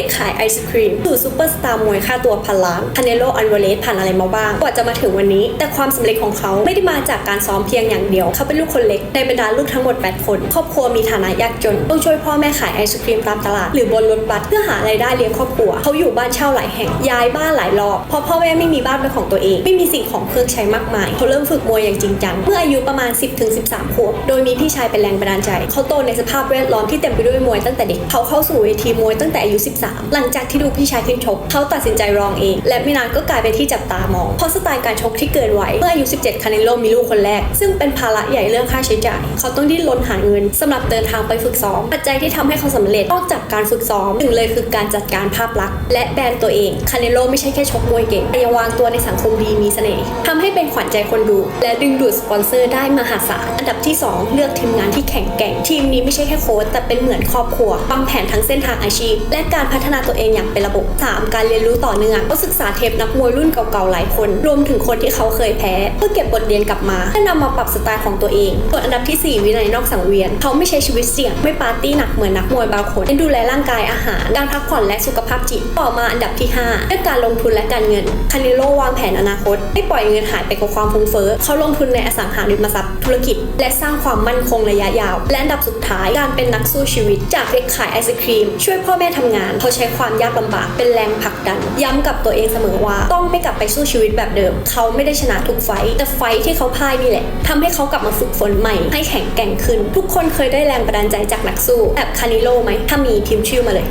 ด็กขายไอศครีมสู่ซูเปอร์สตาร์มวยค่าตัวพันล้านคาเนโลอันวเลสผ่านอะไรมาบ้าง กว่าจะมาถึงวันนี้ แต่ความสำเร็จของเขาไม่ได้มาจากการซ้อมเพียงอย่างเดียว เขาเป็นลูกคนเล็กในบรรดาลูกทั้งหมด 8 คน ครอบครัวมีฐานะยากจน ต้องช่วยพ่อแม่ขายไอศครีมตามตลาด หรือบนรถบัสเพื่อหารายได้เลี้ยงครอบครัว เขาอยู่บ้านเช่าหลายแห่ง ย้ายบ้านหลายรอบเพราะพ่อแม่ไม่มีบ้านเป็นของตัวเอง ไม่มีสิ่งของเครื่องใช้มากมาย เขาเริ่มฝึกมวยอย่างจริงจังเมื่ออายุประมาณ 10-13ขวบโดยมีพี่ชายเป็นแรงบันดาลใจ เขาโตในสภาพแวดล้อมที่เต็มไปด้วยมวยตั้งแต่เด็กเขาเข้าสู่เวทีมวยตั้งแต่อายุ 13หลังจากที่ดูพี่ชายขึ้นชก เขาตัดสินใจรองเอง และไม่นานก็กลายเป็นที่จับตามอง เพราะสไตล์การชกที่เกินไหวเมื่ออายุ 17 คาเนโลมีลูกคนแรก ซึ่งเป็นภาระใหญ่เรื่องค่าใช้จ่าย เขาต้องดิ้นรนหาเงินสำหรับเดินทางไปฝึกซ้อม ปัจจัยที่ทำให้เขาสำเร็จนอกจากการฝึกซ้อมหนึ่งเลยคือการจัดการภาพลักษณ์และแบรนด์ตัวเอง คาเนโลไม่ใช่แค่ชกมวยเก่งแต่ยังวางตัวในสังคมดีมีเสน่ห์ทำให้เป็นขวัญใจคนดู และดึงดูดสปอนเซอร์ได้มหาศาล อันดับที่ 2 เลือกทีมงานที่แข็งแกร่ง ทีมนี้ไม่ใช่แค่โค้ชแต่เป็นเหมือนครอบครัววางแผนทั้งเส้นทางอาชีพ และการพัฒนาตัวเองอย่างเป็นระบบ 3. การเรียนรู้ต่อเนื่องก็ศึกษาเทปนักมวยรุ่นเก่าๆหลายคน รวมถึงคนที่เขาเคยแพ้ เพื่อเก็บบทเรียนกลับมาเพื่อนำมาปรับสไตล์ของตัวเอง ส่วนอันดับทีสี่ 4 วินัยนอกสังเวียน เขาไม่ใช้ชีวิตเสี่ยง ไม่ปาร์ตี้หนักเหมือนนักมวยบางคนเน้นดูแลร่างกายอาหาร การพักผ่อนและสุขภาพจิต ต่อมาอันดับที่5เรื่องการลงทุนและการเงิน คานิโลวางแผนอนาคต ไม่ปล่อยเงินหายไปกับความฟุ้งเฟ้อ เขาลงทุนในอสังหาริมทรัพย์ ธุรกิจ และสร้างความมั่นคงระยะยาว และอันดับสุดท้ายการเป็นนักสู้ชีวิต จากเด็กขายไอศครีม ช่วยพ่อแม่ทำงานเขาใช้ความยากลำบากเป็นแรงผลักดัน ย้ำกับตัวเองเสมอว่า ต้องไม่กลับไปสู้ชีวิตแบบเดิม เขาไม่ได้ชนะทุกไฟแต่ไฟที่เขาพ่ายนี่แหละทำให้เขากลับมาฝึกฝนใหม่ ให้แข็งแกร่งขึ้น ทุกคนเคยได้แรงบันดาลใจจากนักสู้แบบคานิโลไหมถ้ามีพิมพ์ชื่อมาเลย